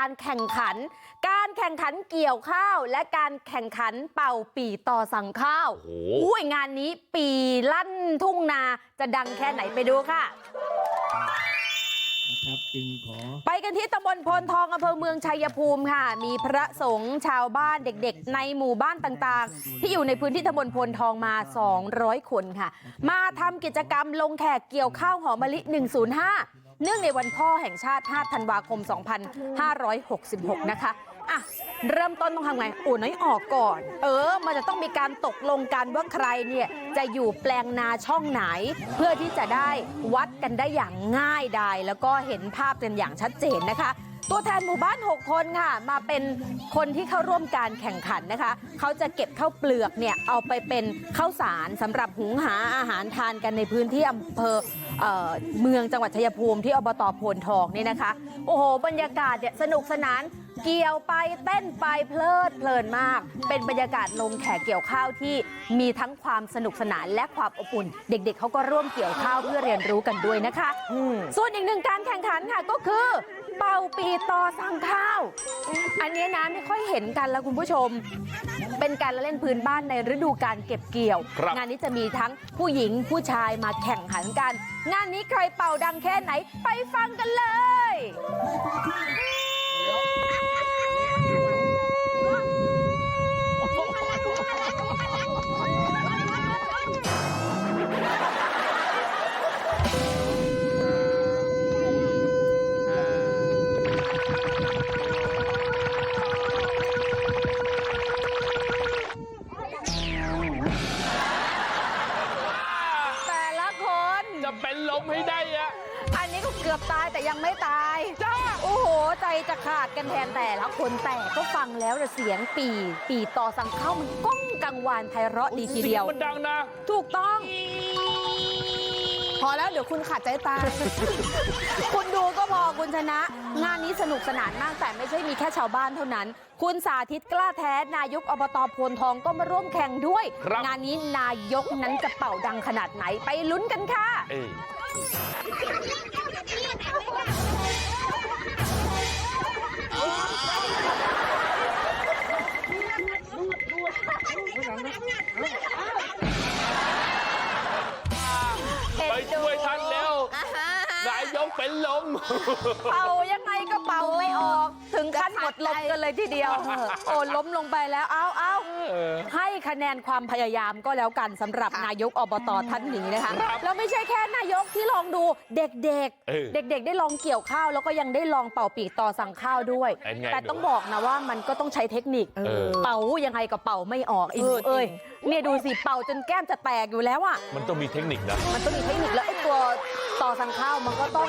การแข่งขัน การแข่งขันเกี่ยวข้าว และการแข่งขันเป่าปีต่อสั่งข้าวโอ้โหอุ้ยงานนี้ปีลั่นทุ่งนาจะดังแค่ไหนไปดูค่ะนะครับจึงขอไปกันที่ตำบลโพนทองอำเภอเมืองชัยภูมิค่ะ มีพระสงฆ์ชาวบ้านเด็กๆ ในหมู่บ้านต่างๆ ที่อยู่ในพื้นที่ตำบลโพนทองมา 200 คนค่ะ มาทำกิจกรรมลงแขกเกี่ยวข้าวหอมมะลิ 105 เนื่องในวันพ่อแห่งชาติ5ธันวาคม 2566 นะคะอะเริ่มต้นต้องทำไงโอ้น้อยออกก่อน เออ มันจะต้องมีการตกลงกันว่าใครเนี่ยจะอยู่แปลงนาช่องไหน เพื่อที่จะได้วัดกันได้อย่างง่ายดายแล้วก็เห็นภาพกันอย่างชัดเจนนะคะ ตัวแทนหมู่บ้าน6คนค่ะ มาเป็นคนที่เข้าร่วมการแข่งขันนะคะ เขาจะเก็บข้าวเปลือกเนี่ยเอาไปเป็นข้าวสารสำหรับหุงหาอาหารทานกันในพื้นที่อำเภอเออเมืองจังหวัดชัยภูมิที่อบตโพนทองนี่นะคะ โอ้โห บรรยากาศเนี่ยสนุกสนาน เกี่ยวไปเต้นไปเพลิดเพลินมาก เป็นบรรยากาศลงแขกเกี่ยวข้าวที่มีทั้งความสนุกสนานและความอบอุ่น เด็ก ๆเขาก็ร่วมเกี่ยวข้าวเพื่อเรียนรู้กันด้วยนะคะ ส่วนอีกหนึ่งการแข่งขันค่ะก็คือ เป่าปีต่อสั่งข้าว อันนี้นะไม่ค่อยเห็นกันแล้วคุณผู้ชม เป็นการละเล่นพื้นบ้านในฤดูการเก็บเกี่ยวครับงานนี้จะมีทั้งผู้หญิงผู้ชายมาแข่งขันกัน งานนี้ใครเป่าดังแค่ไหนไปฟังกันเลย มให้ได้อะอันนี้ก็เกือบตายแต่ยังไม่ตายจ้าโอ้โห ใจจะขาดกันแทนแต่ละคนแต่ก็ฟังแล้วน่ะเสียงปีปีต่อสั่งเข้ามันก้องกังวานไพเราะดีทีเดียวสีงมันดังนะ ถูกต้อง พอแล้วเดี๋ยวคุณขาดใจตาย คุณดูก็พอคุณชนะ งานนี้สนุกสนานมากแต่ไม่ใช่มีแค่ชาวบ้านเท่านั้น คุณสาธิตกล้าแท้ นายกอบตโพนทองก็มาร่วมแข่งด้วย ครับ งานนี้นายกนั้นจะเป่าดังขนาดไหนไปลุ้นกันค่ะ เอ้ยไป ลม เป่ายังไงก็เป่าไม่ออก ถึงขั้นหมดลมกันเลยทีเดียว โอ้ล้มลงไปแล้วเอาเอาให้คะแนนความพยายามก็แล้วกันสำหรับนายกอบตท่านนี้นะคะครับแล้วไม่ใช่แค่นายกที่ลองดูเด็กเออๆเด็ก ๆ ได้ลองเกี่ยวข้าว แล้วก็ยังได้ลองเป่าปีกต่อสั่งข้าวด้วยเป็นไงแต่ต้องบอกนะว่ามันก็ต้องใช้เทคนิคเออเป่ายังไงก็เป่าไม่ออกอีกเออเอ้ยจริงเนี่ยดูสิเป่าจนแก้มจะแตกอยู่แล้วอะมันต้องมีเทคนิคนะมันต้องมีเทคนิคแล้วไอ้ตัวต่อสั่งข้าวมันก็ต้อง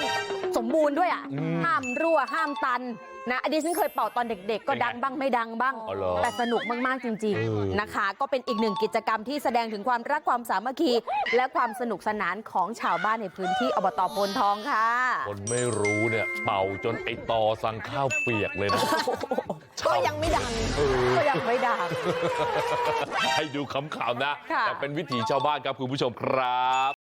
สม บูรณ์ด้วยอะอืมห้ามรั่วห้ามตันนะอดีตฉันเคยเป่าตอนเด็กๆก็เป็นไงดังบ้างไม่ดังบ้างอ๋อเหรอแต่สนุกมาก ๆ จริงเออๆนะคะ ก็เป็นอีกหนึ่งกิจกรรมที่แสดงถึงความรักความสามัคคี และความสนุกสนานของชาวบ้านในพื้นที่อบตโพนทองค่ะ คนไม่รู้เนี่ย เป่าจนไอตอสั่งข้าวเปียกเลยนะก็ยังไม่ดังเออก็ยังไม่ดังให้ดูขำๆนะค่ะแต่เป็นวิถีชาวบ้านครับคุณผู้ชมครับ